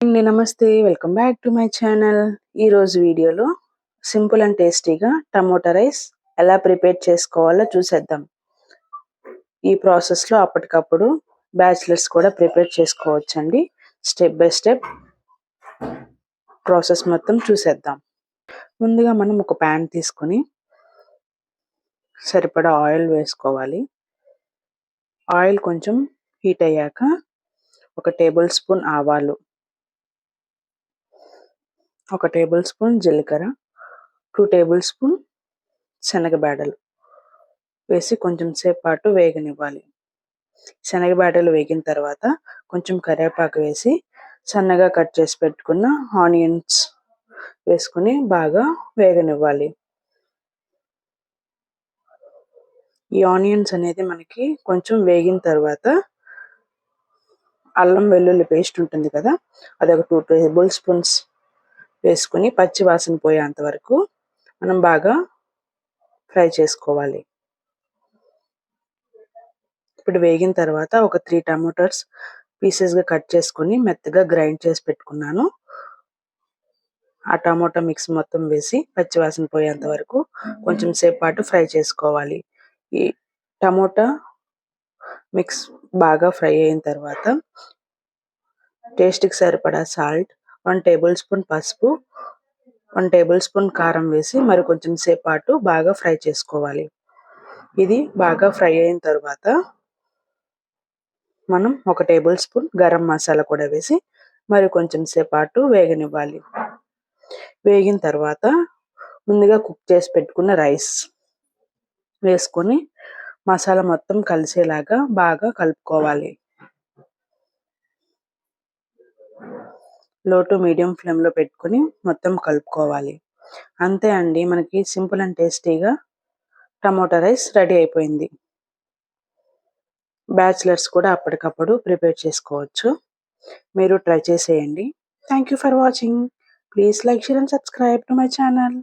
అండి నమస్తే. Welcome back to my channel. ఈరోజు వీడియోలో సింపుల్ అండ్ టేస్టీగా టమోటా రైస్ ఎలా ప్రిపేర్ చేసుకోవాలో చూసేద్దాం. ఈ ప్రాసెస్లో అప్పటికప్పుడు బ్యాచిలర్స్ కూడా ప్రిపేర్ చేసుకోవచ్చండి. స్టెప్ బై స్టెప్ ప్రాసెస్ మొత్తం చూసేద్దాం. ముందుగా మనం ఒక ప్యాన్ తీసుకొని సరిపడా ఆయిల్ వేసుకోవాలి. ఆయిల్ కొంచెం హీట్ అయ్యాక ఒక టేబుల్ స్పూన్ ఆవాలు ఒక టేబుల్ స్పూన్ జీలకర్ర టూ టేబుల్ స్పూన్ శనగబేడలు వేసి కొంచెం సేపు పాటు వేగనివ్వాలి. శనగబేడలు వేగిన తర్వాత కొంచెం కరివేపాకు వేసి సన్నగా కట్ చేసి పెట్టుకున్న ఆనియన్స్ వేసుకుని బాగా వేగనివ్వాలి. ఈ ఆనియన్స్ అనేది మనకి కొంచెం వేగిన తర్వాత అల్లం వెల్లుల్లి పేస్ట్ ఉంటుంది కదా అది ఒక టూ టేబుల్ స్పూన్స్ వేసుకుని పచ్చి వాసన పోయేంత వరకు మనం బాగా ఫ్రై చేసుకోవాలి. ఇప్పుడు వేగిన తర్వాత ఒక త్రీ టమాటోస్ పీసెస్గా కట్ చేసుకుని మెత్తగా గ్రైండ్ చేసి పెట్టుకున్నాను. ఆ టమాటో మిక్స్ మొత్తం వేసి పచ్చివాసన పోయేంత వరకు కొంచెం సేపు పాటు ఫ్రై చేసుకోవాలి. ఈ టమోటా మిక్స్ బాగా ఫ్రై అయిన తర్వాత టేస్ట్కి సరిపడా సాల్ట్ వన్ టేబుల్ స్పూన్ పసుపు వన్ టేబుల్ స్పూన్ కారం వేసి మరి కొంచెం సేపు పాటు బాగా ఫ్రై చేసుకోవాలి. ఇది బాగా ఫ్రై అయిన తర్వాత మనం ఒక టేబుల్ స్పూన్ గరం మసాలా కూడా వేసి మరి కొంచెం సేపు పాటు వేగనివ్వాలి. వేగిన తర్వాత ముందుగా కుక్ చేసి పెట్టుకున్న రైస్ వేసుకొని మసాలా మొత్తం కలిసేలాగా బాగా కలుపుకోవాలి. లో టు మీడియం ఫ్లేమ్లో పెట్టుకుని మొత్తం కలుపుకోవాలి. అంతే అండి మనకి సింపుల్ అండ్ టేస్టీగా టమోటా రైస్ రెడీ అయిపోయింది. బ్యాచిలర్స్ కూడా అప్పటికప్పుడు ప్రిపేర్ చేసుకోవచ్చు. మీరు ట్రై చేసేయండి. Thank you for watching please like share and subscribe to my channel